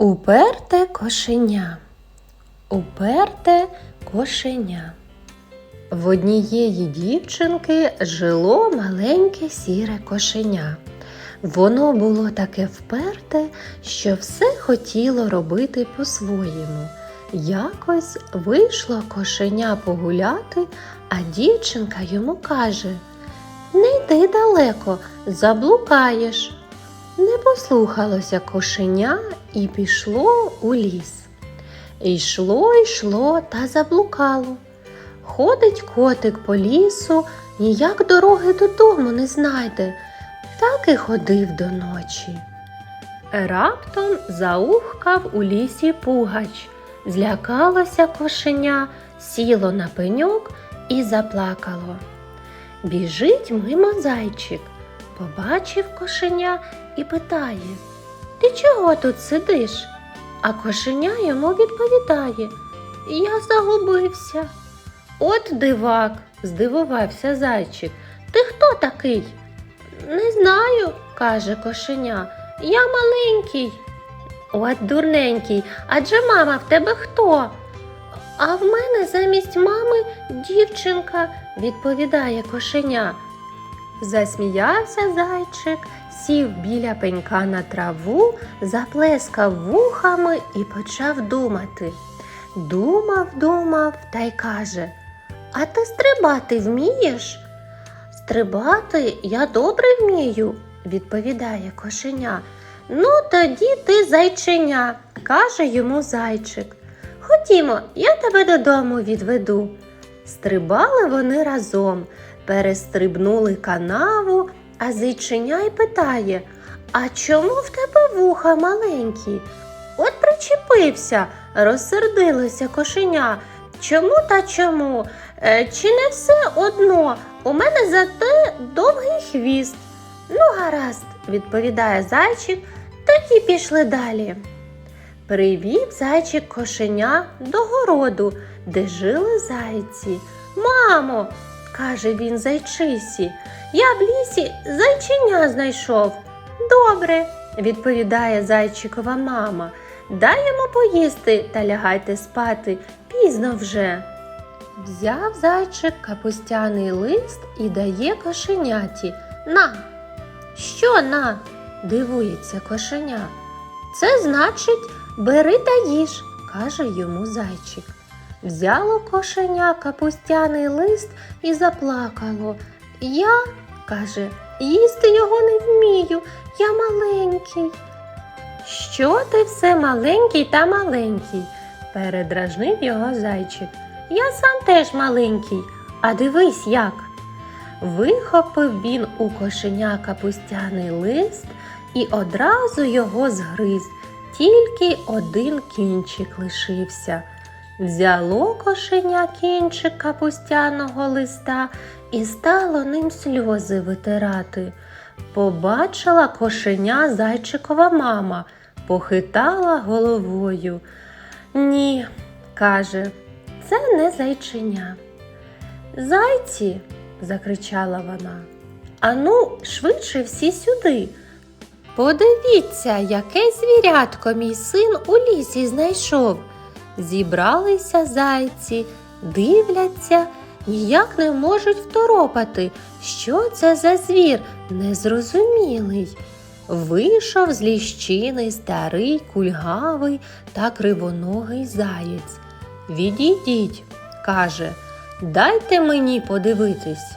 Уперте кошеня. Уперте кошеня. В однієї дівчинки жило маленьке сіре кошеня. Воно було таке вперте, що все хотіло робити по-своєму. Якось вийшло кошеня погуляти, а дівчинка йому каже: Не йди далеко, заблукаєш. Не послухалося кошеня і пішло у ліс. Йшло, йшло та заблукало. Ходить котик по лісу, ніяк дороги додому не знайде, так і ходив до ночі. Раптом заухкав у лісі пугач. Злякалося кошеня, сіло на пеньок і заплакало. Біжить мимо зайчик, побачив кошеня і питає Ти чого тут сидиш? А кошеня йому відповідає Я загубився. От дивак, здивувався зайчик. Ти хто такий? Не знаю, каже кошеня. Я маленький. От дурненький, адже мама в тебе хто? А в мене замість мами дівчинка, відповідає кошеня. Засміявся зайчик, сів біля пенька на траву, заплескав вухами і почав думати. Думав, думав та й каже А ти стрибати вмієш? Стрибати я добре вмію, відповідає кошеня. Ну, тоді ти зайченя, каже йому зайчик. Ходімо, я тебе додому відведу. Стрибали вони разом, перестрибнули канаву, а зайченя й питає А чому в тебе вуха маленькі? От причепився, розсердилося кошеня. Чому та чому? Е, чи не все одно? У мене зате довгий хвіст. Ну, гаразд, відповідає зайчик, тоді пішли далі. Привів зайчик кошеня до городу, де жили зайці. Мамо, каже він зайчисі, я в лісі зайченя знайшов. Добре, відповідає зайчикова мама. Йому поїсти та лягайте спати, пізно вже. Взяв зайчик капустяний лист і дає кошеняті. На. Що на? дивується кошеня. Це значить, бери та їж, каже йому зайчик. Взяло кошеня капустяний лист і заплакало. Я, каже, їсти його не вмію, я маленький. Що ти все маленький та маленький? передражнив його зайчик. Я сам теж маленький, а дивись як. Вихопив він у кошеня капустяний лист і одразу його згриз, тільки один кінчик лишився. Взяло кошеня кінчик капустяного листа і стало ним сльози витирати. Побачила кошеня зайчикова мама, похитала головою. Ні, каже, це не зайченя. Зайці, закричала вона. Ану, швидше всі сюди. Подивіться, яке звірятко мій син у лісі знайшов. Зібралися зайці, дивляться, ніяк не можуть второпати, що це за звір незрозумілий. Вийшов з ліщини старий кульгавий та кривоногий заєць. Відійдіть, каже, дайте мені подивитись.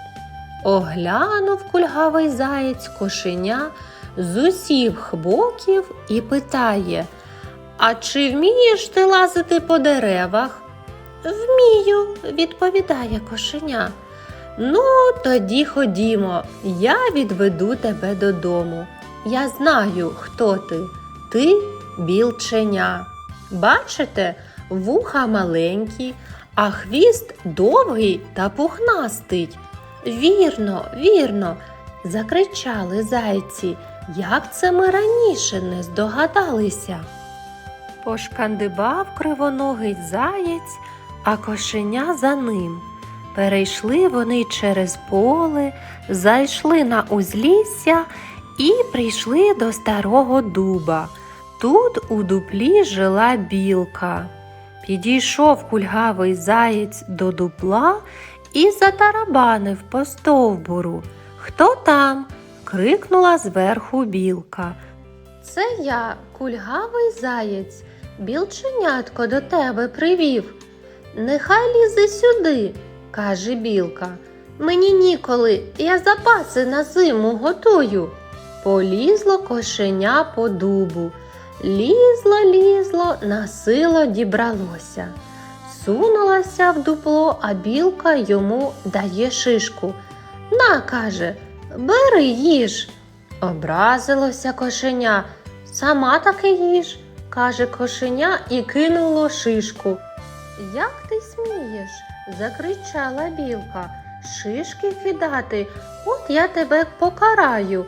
Оглянув кульгавий заєць кошеня з усіх боків і питає А чи вмієш ти лазити по деревах? Вмію, відповідає кошеня. Ну, тоді ходімо, я відведу тебе додому. Я знаю, хто ти. Ти білченя. Бачите, вуха маленькі, а хвіст довгий та пухнастий. Вірно, вірно, закричали зайці. Як це ми раніше не здогадалися? Пошкандибав кривоногий заєць, а кошеня за ним. Перейшли вони через поле, зайшли на узлісся і прийшли до старого дуба. тут у дуплі жила білка. Підійшов кульгавий заєць до дупла і затарабанив по стовбуру. Хто там? крикнула зверху білка. Це я, кульгавий заєць, білченятко до тебе привів. Нехай лізе сюди, каже білка. Мені ніколи, я запаси на зиму готую. Полізло кошеня по дубу. Лізло, лізло, на сило дібралося. Сунулася в дупло, а білка йому дає шишку. На, каже, бери їж. Образилося кошеня. Сама таки їж, каже кошеня і кинуло шишку. Як ти смієш? закричала білка. Шишки кидати, от я тебе покараю.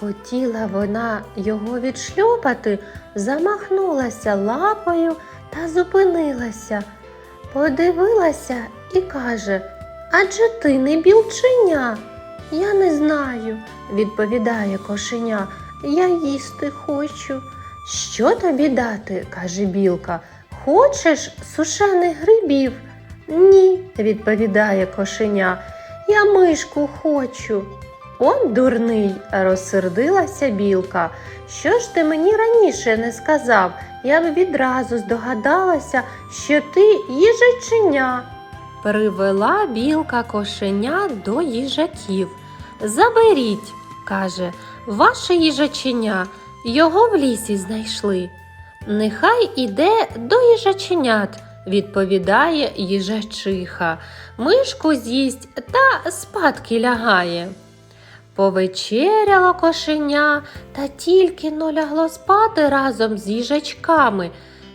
Хотіла вона його відшльопати, замахнулася лапою та зупинилася. Подивилася і каже Адже ти не білченя? Я не знаю, відповідає кошеня. Я їсти хочу. Що тобі дати? каже білка. Хочеш сушених грибів? Ні, відповідає кошеня. Я мишку хочу. Он дурний, розсердилася білка. Що ж ти мені раніше не сказав? Я б відразу здогадалася, що ти їжаченя. Привела білка кошеня до їжаків. Заберіть, каже, ваше їжаченя, його в лісі знайшли. Нехай іде до їжаченят, відповідає їжачиха. Мишку з'їсть та спадки лягає. Повечеряло кошеня та тільки но лягло спати разом з їжачками.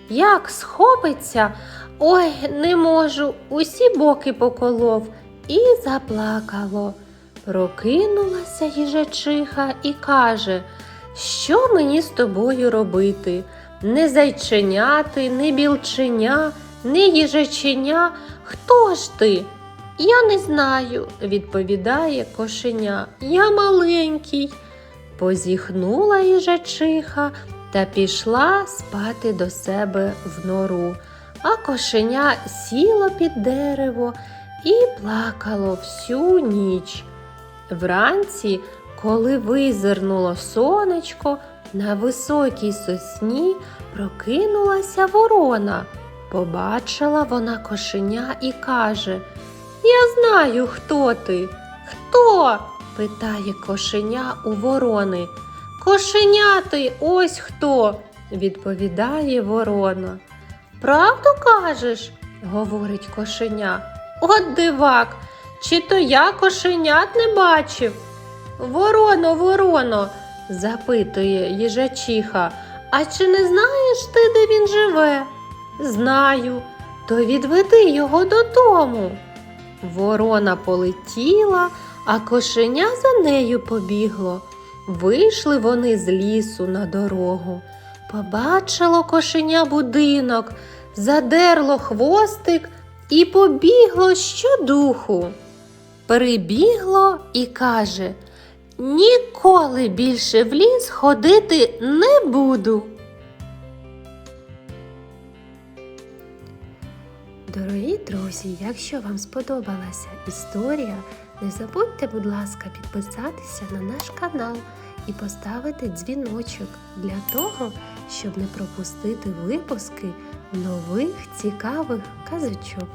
Як схопиться, ой, не можу, усі боки поколов і заплакало. Прокинулася їжачиха і каже, що мені з тобою робити? Не зайченяти, не білченя, не їжаченя. Хто ж ти? Я не знаю, відповідає кошеня. Я маленький. Позіхнула їжачиха та пішла спати до себе в нору. А кошеня сіло під дерево і плакало всю ніч. Вранці, коли визирнуло сонечко, на високій сосні прокинулася ворона. Побачила вона кошеня і каже Я знаю, хто ти. Хто? питає кошеня у ворони. Кошеня ти ось хто, відповідає ворона. Правду кажеш? говорить кошеня. От дивак, чи то я кошенят не бачив? Вороно, вороно, запитує їжачиха, а чи не знаєш ти, де він живе? Знаю, то відведи його додому. Ворона полетіла, а кошеня за нею побігло. Вийшли вони з лісу на дорогу. Побачило кошеня будинок, задерло хвостик і побігло щодуху. Прибігло і каже Ніколи більше в ліс ходити не буду. Дорогі друзі, якщо вам сподобалася історія, не забудьте, будь ласка, підписатися на наш канал і поставити дзвіночок для того, щоб не пропустити випуски нових цікавих казочок.